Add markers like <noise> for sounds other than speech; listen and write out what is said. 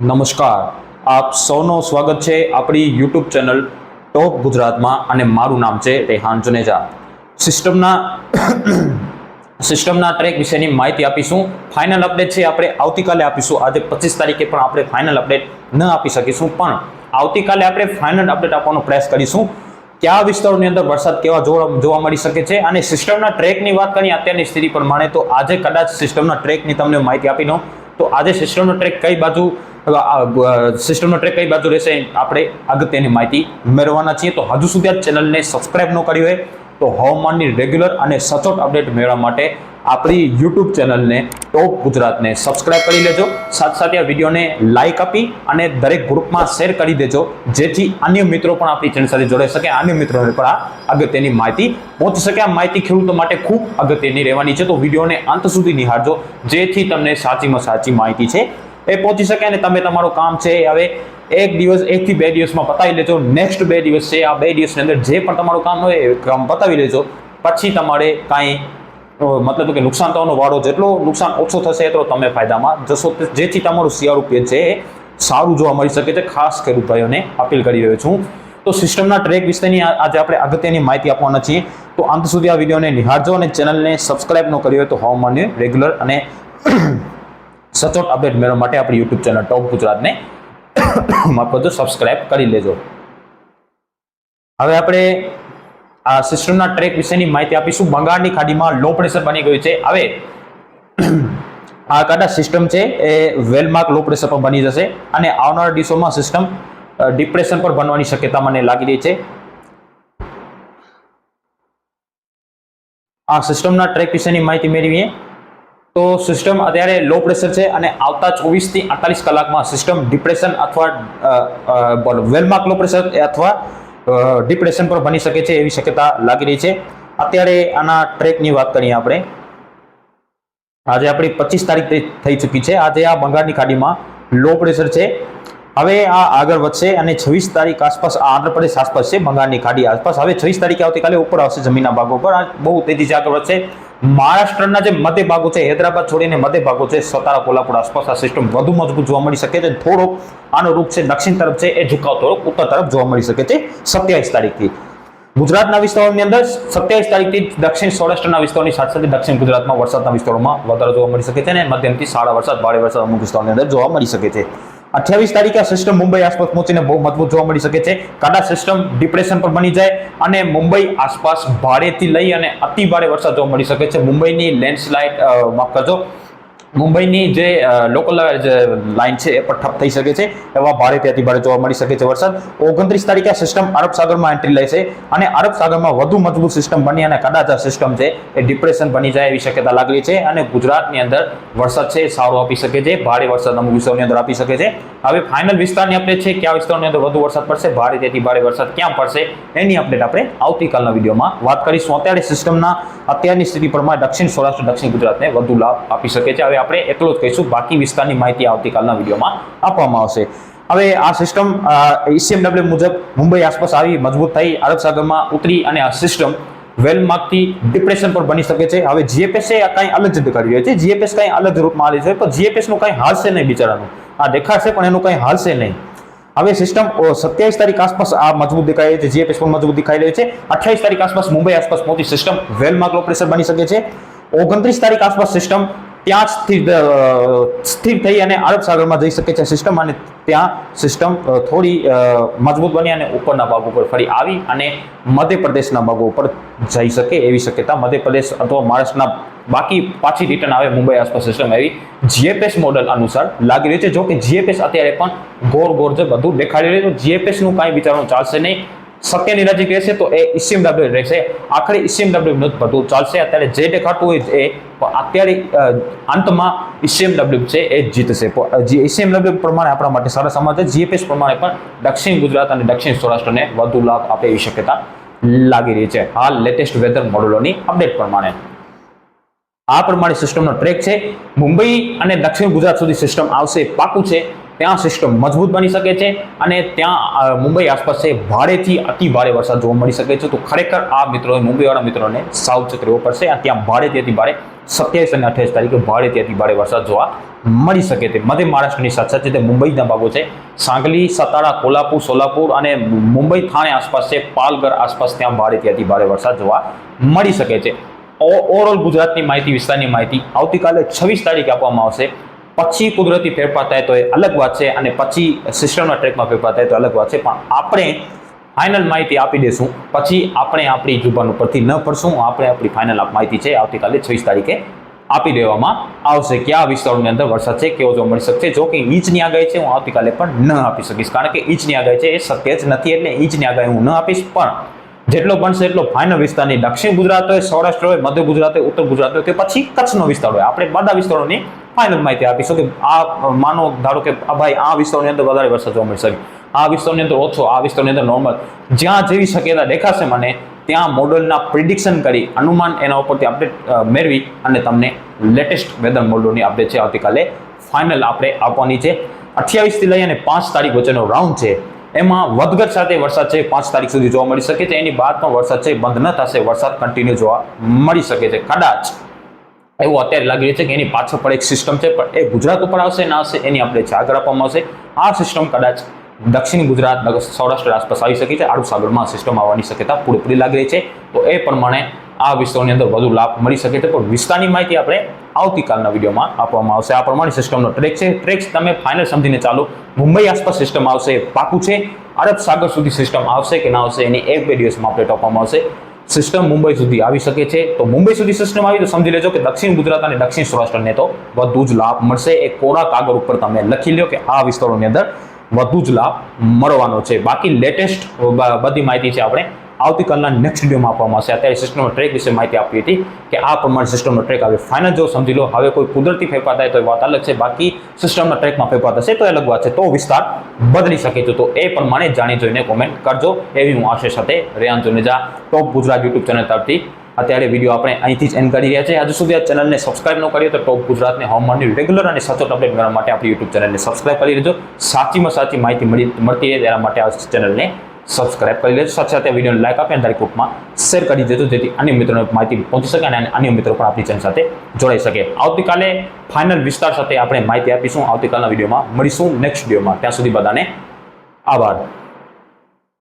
નમસ્કાર. આપ સૌનો સ્વાગત છે આપણી યુટ્યુબ ચેનલ ટોપ ગુજરાતમાં અને મારું નામ છે રેહાન જુનેજા. સિસ્ટમના <coughs> સિસ્ટમના ટ્રેક વિશેની માહિતી આપીશું. ફાઇનલ અપડેટ છે આપણે આવતીકાલે આપીશું. આજે પચીસ તારીખે પણ આપણે ફાઇનલ અપડેટ ન આપી શકીશું. પણ આવતીકાલે આપણે ફાઇનલ અપડેટ આપવાનો પ્રયાસ કરીશું. કયા વિસ્તારોની અંદર વરસાદ કેવા જોવા મળી શકે છે? અને સિસ્ટમના ટ્રેકની વાત કરીએ અત્યારની સ્થિતિ પ્રમાણે, તો આજે કદાચ સિસ્ટમના ટ્રેકની તમને માહિતી આપી દઉં. તો આજે સિસ્ટમનો ટ્રેક કઈ બાજુ સિસ્ટમનો ટ્રેક કઈ બાજુ રહેશે આપણે અગત્યની માહિતી મેળવવાના છીએ. તો હજુ સુધી આ ચેનલને સબસ્ક્રાઇબ ન કરી હોય તો હવામાનની રેગ્યુલર અને સચોટ અપડેટ મેળવવા માટે આપણી યુટ્યુબ ચેનલને ટોપ ગુજરાતને સબસ્ક્રાઇબ કરી લેજો. સાથે સાથે આ વિડીયોને લાઇક આપી અને દરેક ગ્રુપમાં શેર કરી દેજો, જેથી અન્ય મિત્રો પણ આપણી ચેનલ સાથે જોડાઈ શકે, અન્ય મિત્રોને પણ આ અગત્યની માહિતી પહોંચી શકે. આ માહિતી ખેડૂતો માટે ખૂબ અગત્યની રહેવાની છે. તો વિડીયોને અંત સુધી નિહાળજો, જેથી તમને સાચીમાં સાચી માહિતી છે. એ પહોંચી શકે અને તમે તમારું કામ છે હવે એક દિવસ, એકથી બે દિવસમાં પતાવી લેજો. નેક્સ્ટ બે દિવસ છે, આ બે દિવસની અંદર જે પણ તમારું કામ હોય એ કામ પતાવી લેજો. પછી તમારે કાંઈ મતલબ કે નુકસાન થવાનો વાળો જેટલો નુકસાન ઓછો થશે એટલો તમે ફાયદામાં જશો. જેથી તમારું શિયાળુ પેજ છે એ સારું જોવા મળી શકે છે. ખાસ ખેડૂત ભાઈઓને અપીલ કરી રહ્યો છું. તો સિસ્ટમના ટ્રેક વિશેની આજે આપણે અગત્યની માહિતી આપવાના છીએ. તો અંત સુધી આ વિડીયોને નિહાળજો અને ચેનલને સબસ્ક્રાઇબ ન કરી હોય તો હવામાનની રેગ્યુલર અને સચોટ અપડેટ મેળવવા માટે આપણી યુટ્યુબ ચેનલ ટોપ ગુજરાતને માફ કરજો સબસ્ક્રાઇબ કરી લેજો. હવે આપણે આ સિસ્ટમના ટ્રેક વિશેની માહિતી આપીશું. બંગાળની ખાડીમાં લો પ્રેશર બની ગયું છે. હવે આ કદાચ સિસ્ટમ છે એ વેલમાર્ક લો પ્રેશર પર બની જશે અને આવનારા દિવસોમાં સિસ્ટમ ડિપ્રેશન પર બનવાની શક્યતા મને લાગી રહી છે. આ સિસ્ટમના ટ્રેક વિશેની માહિતી મેળવીએ. તો સિસ્ટમ અત્યારે લો પ્રેશર છે અને આવતા ચોવીસથી અડતાલીસ કલાકમાં સિસ્ટમ ડિપ્રેશન અથવા વેલમાર્ક લો પ્રેશર અથવા ડિપ્રેશન પર બની શકે છે એવી શક્યતા લાગી રહી છે. અત્યારે આના ટ્રેકની વાત કરીએ આપણે. આજે આપણી પચીસ તારીખ થઈ ચૂકી છે. આજે આ બંગાળની ખાડીમાં લો પ્રેશર છે. હવે આ આગળ વધશે અને છવ્વીસ તારીખ આસપાસ આ આંધ્રપ્રદેશ આસપાસ છે, બંગાળની ખાડી આસપાસ. હવે છવ્વીસ તારીખે આવતીકાલે ઉપર આવશે જમીનના ભાગો પર આ બહુ તેજીથી આગળ વધશે. મહારાષ્ટ્રના જે મધ્ય ભાગો છે, હૈદરાબાદ છોડીને મધ્ય ભાગો છે, સતારા, કોલ્હાપુર આસપાસ આ સિસ્ટમ વધુ મજબૂત જોવા મળી શકે છે. થોડોક આનો રૂપ છે, દક્ષિણ તરફ છે, એ ઝુકાવ થોડોક ઉત્તર તરફ જોવા મળી શકે છે, સત્યાવીસ તારીખથી. ગુજરાતના વિસ્તારોની અંદર સત્યાવીસ તારીખથી દક્ષિણ સૌરાષ્ટ્રના વિસ્તારોની સાથે સાથે દક્ષિણ ગુજરાતમાં વરસાદના વિસ્તારોમાં વધારો જોવા મળી શકે છે અને મધ્યમથી સારા વરસાદ, ભારે વરસાદ અમુક વિસ્તારોની અંદર જોવા મળી શકે છે. અઠ્યાવીસ તારીખે સિસ્ટમ મુંબઈ આસપાસ પહોંચીને બહુ મજબૂત જોવા મળી શકે છે. કદાચ સિસ્ટમ ડિપ્રેશન પર બની જાય અને મુંબઈ આસપાસ ભારેથી લઈ અને અતિ ભારે વરસાદ જોવા મળી શકે છે. મુંબઈની લેન્ડસ્લાઇડ માફ કરજો મુંબઈની જે લોકલ લાઇન છે એ પણ ઠપ થઈ શકે છે. એવા ભારે ત્યાંથી ભારે જોવા મળી શકે છે વરસાદ. ઓગણત્રીસ તારીખે સિસ્ટમ અરબ સાગરમાં એન્ટ્રી લે છે અને અરબ સાગરમાં વધુ મજબૂત સિસ્ટમ બની અને કદાચ આ સિસ્ટમ છે એ ડિપ્રેશન બની જાય એવી શક્યતા લાગી છે અને ગુજરાતની અંદર વરસાદ છે સારો આપી શકે છે. ભારે વરસાદ અમુક વિસ્તારની અંદર આપી શકે છે. હવે ફાઇનલ વિસ્તારની અપડેટ છે કયા વિસ્તારની અંદર વધુ વરસાદ પડશે, ભારે તેથી ભારે વરસાદ ક્યાં પડશે એની અપડેટ આપણે આવતીકાલના વિડીયોમાં વાત કરીશું. અત્યારે સિસ્ટમના અત્યારની સ્થિતિ પ્રમાણે દક્ષિણ સૌરાષ્ટ્ર, દક્ષિણ ગુજરાતને વધુ લાભ આપી શકે છે. હવે આપણે એટલો જ કહીશું, બાકી વિસ્તારની માહિતી આવતીકાલના વિડીયોમાં આપવામાં આવશે. હવે આ સિસ્ટમ ઈસીએમડબ્લ્યુ મુજબ મુંબઈ આસપાસ આવી મજબૂત થઈ, અરબ સાગરમાં ઉતરી અને આ સિસ્ટમ વેલમાર્કથી ડિપ્રેશન પર બની શકે છે. હવે જીએપીએસ કાંઈ અલગ જ કરી રહ્યો છે. જીએપીએસ કાંઈ અલગ રૂપમાં આવી છે. પણ જીએપએસનું કંઈ કાંઈ હાલશે નહીં બિચારાનું. આ દેખાશે પણ એનું કંઈ હાલશે નહીં. હવે સિસ્ટમ સત્યાવીસ તારીખ આસપાસ આ મજબૂત દેખાઈ રહી છે જીએપીએસ પણ મજબૂત દેખાઈ રહ્યો છે. અઠ્યાવીસ તારીખ આસપાસ મુંબઈ આસપાસ પહોંચી સિસ્ટમ વેલમાં લો પ્રેશર બની શકે છે. ઓગણત્રીસ તારીખ આસપાસ સિસ્ટમ ત્યાં સ્થિર સ્થિર થઈ અને અરબ સાગરમાં જઈ શકે છે સિસ્ટમ અને ત્યાં સિસ્ટમ થોડી મજબૂત બની અને ઉપરના ભાગ ઉપર ફરી આવી અને મધ્યપ્રદેશના ભાગો ઉપર જઈ શકે એવી શક્યતા મધ્યપ્રદેશ અથવા મહારાષ્ટ્રના બાકી પાછી રિટર્ન આવે મુંબઈ આસપાસ સિસ્ટમ એવી જીએપીએસ મોડલ અનુસાર લાગી રહ્યું છે. જો કે જીએપીએસ અત્યારે પણ ગોર ગોર છે, બધું દેખાડી રહ્યું છે. જીએપીએસનું કાંઈ વિચારવાનું ચાલશે નહીં. સત્યની નજીક રહેશે તો એ ઈસીએમ ડબલ્યુ રહેશે. આખરે ઈસીએમ ડબલ્યુ નું જ બધું ચાલશે. અત્યારે જે દેખાતું હોય એ અત્યારે અંતમાં ઈસીએમડબલ્યુ છે એ જીતશે. જે ડબલ્યુ પ્રમાણે આપણા માટે સારા સમાજ છે. જીએપીએસ પ્રમાણે પણ દક્ષિણ ગુજરાત અને દક્ષિણ સૌરાષ્ટ્રને વધુ લાભ આપે એવી શક્યતા લાગી રહી છે. હાલ લેટેસ્ટ વેધર મોડેલોની અપડેટ પ્રમાણે. આ પ્રમાણે સિસ્ટમનો ટ્રેક છે. મુંબઈ અને દક્ષિણ ગુજરાત સુધી સિસ્ટમ આવશે, પાકું છે. ત્યાં સિસ્ટમ મજબૂત બની શકે છે અને ત્યાં મુંબઈ આસપાસ છે. ભારેથી અતિ ભારે વરસાદ જોવા મળી શકે છે. તો ખરેખર આ મિત્રો મુંબઈવાળા મિત્રોને સાવચેત રહેવું પડશે. ત્યાં ભારેથી અતિ ભારે, સત્યાવીસ અને અઠ્યાવીસ તારીખે ભારેથી અતિ ભારે વરસાદ જોવા મળી શકે છે. મધ્ય મહારાષ્ટ્રની સાથે સાથે તે મુંબઈના ભાગો છે, સાંગલી, સતારા, કોલ્હાપુર, સોલાપુર અને મુંબઈ થાણે આસપાસ છે. પાલઘર આસપાસ ત્યાં ભારેથી અતિ ભારે વરસાદ જોવા મળી શકે છે. ઓવરઓલ ગુજરાતની માહિતી, વિસ્તારની માહિતી આવતીકાલે છવ્વીસ તારીખે આપવામાં આવશે. પછી કુદરતી ફેરફાર થાય તો એ અલગ વાત છે અને પછી સિસ્ટમના ટ્રેકમાં ફેરફાર થાય તો અલગ વાત છે. પણ આપણે ફાઇનલ માહિતી આપી દઈશું પછી આપણે આપણી જુબાન ઉપરથી ન પડશું આપણે આપણી ફાઇનલ માહિતી છે આવતીકાલે છવ્વીસ તારીખે આપી દેવામાં આવશે. કયા વિસ્તારોની અંદર વરસાદ છે, કેવો જોવા મળી શકશે? જો કે ઈંચની આગાહી છે, હું આવતીકાલે પણ ન આપી શકીશ. કારણ કે ઈંચની આગાહી છે એ સત્ય જ નથી એટલે ઈંચની આગાહી હું ન આપીશ. પણ જેટલો બનશે એટલો ફાઇનલ વિસ્તારની દક્ષિણ ગુજરાત હોય, સૌરાષ્ટ્ર હોય, મધ્ય ગુજરાત હોય, ઉત્તર ગુજરાત હોય કે પછી કચ્છનો વિસ્તાર હોય. આપણે બધા વિસ્તારોની ફાઇનલ માહિતી આપીશું કે આ માનો ધારો કે આ ભાઈ આ વિસ્તારની અંદર વધારે વરસાદ જોવા મળી શકે આ વિસ્તારની અંદર ઓછો, આ વિસ્તારની અંદર નોર્મલ જ્યાં જેવી શક્યતા દેખાશે મને, ત્યાં મોડલના પ્રિડિક્શન કરી અનુમાન એના ઉપરથી અપડેટ મેળવી અને તમને લેટેસ્ટ વેધર મોડલની અપડેટ છે. આવતીકાલે ફાઇનલ આપણે આપવાની છે. અઠ્યાવીસથી લઈ અને પાંચ તારીખ વચ્ચેનો રાઉન્ડ છે. એમાં વધઘટ સાથે વરસાદ છે, પાંચ તારીખ સુધી જોવા મળી શકે છે. એની બાદ પણ વરસાદ છે, બંધ ન થશે, વરસાદ કન્ટિન્યુ જોવા મળી શકે છે. કદાચ એવું અત્યારે લાગી રહ્યું છે કે એની પાછળ પણ એક સિસ્ટમ છે, પણ એ ગુજરાત ઉપર આવશે, ના આવશે, એની આપણે આગળ આપવામાં આવશે. આ સિસ્ટમ કદાચ દક્ષિણ ગુજરાત સૌરાષ્ટ્ર આસપાસ આવી શકે છે. આરબ સાગરમાં સિસ્ટમ આવવાની શક્યતા પૂરેપૂરી લાગી રહી છે. તો એ પ્રમાણે આ વિસ્તારની અંદર વધુ લાભ મળી શકે છે. પણ વિસ્તારની માહિતી આપણે આવતીકાલના વિડીયોમાં આપવામાં આવશે. આ પ્રમાણે સિસ્ટમનો ટ્રેક છે. ટ્રેક તમે ફાઇનલ સમજીને ચાલો. મુંબઈ આસપાસ સિસ્ટમ આવશે, પાકું છે. અરબ સાગર સુધી સિસ્ટમ આવશે કે ના આવશે એની એક બે દિવસમાં અપડેટ આપવામાં આવશે. સિસ્ટમ મુંબઈ સુધી આવી શકે છે. તો મુંબઈ સુધી સિસ્ટમ આવી તો સમજી લેજો કે દક્ષિણ ગુજરાત અને દક્ષિણ સૌરાષ્ટ્રને તો વધુ જ લાભ મળશે. એ કોરા કાગળ ઉપર તમે લખી લો કે આ વિસ્તારોની અંદર વધુ જ લાભ મળવાનો છે. બાકી લેટેસ્ટ બધી માહિતી છે આપણે આવતીકાલના નેક્સ્ટ વિડીયોમાં આપવામાં આવશે. અત્યારે સિસ્ટમનો ટ્રેક વિશે માહિતી આપી હતી કે આ પ્રમાણે સિસ્ટમનો ટ્રેક આવે. ફાઇનલ જો સમજી લો, હવે કોઈ કુદરતી ફેરફાર થાય તો એ વાત અલગ છે. બાકી સિસ્ટમના ટ્રેકમાં ફેરફાર થશે તો એ અલગ વાત છે. તો વિસ્તાર બદલી શકે છે. તો એ પ્રમાણે જાણી જોઈને કોમેન્ટ કરજો. એવી હું આશય સાથે Rayan Juneja top Gujarat YouTube channel તરફથી અત્યારે વીડિયો આપણે અહીંથી જ એન્ડ કરી રહ્યા છીએ. હજુ સુધી આ ચેનલને સબસ્ક્રાઇબ ન કરીએ તો ટોપ ગુજરાતને હવામાનની રેગ્યુલર અને સચોટ અપડેટ મેળવવા માટે આપણી યુટ્યુબ ચેનલને સબસ્ક્રાઇબ કરી લેજો. સાચીમાં સાચી માહિતી મળી મળતી રહે તેના માટે આ ચેનલને સબસ્ક્રાઇબ કરી લેજો. સાથે સાથે વિડીયોને લાઇક આપી અને ગ્રુપમાં શેર કરી દેજો, જેથી અન્ય મિત્રોને માહિતી પહોંચી શકે અને અન્ય મિત્રો પણ આપણી ચેનલ સાથે જોડાઈ શકે. આવતીકાલે ફાઇનલ વિસ્તાર સાથે આપણે માહિતી આપીશું. આવતીકાલના વિડીયોમાં મળીશું નેક્સ્ટ વિડીયોમાં ત્યાં સુધી બધાને આભાર.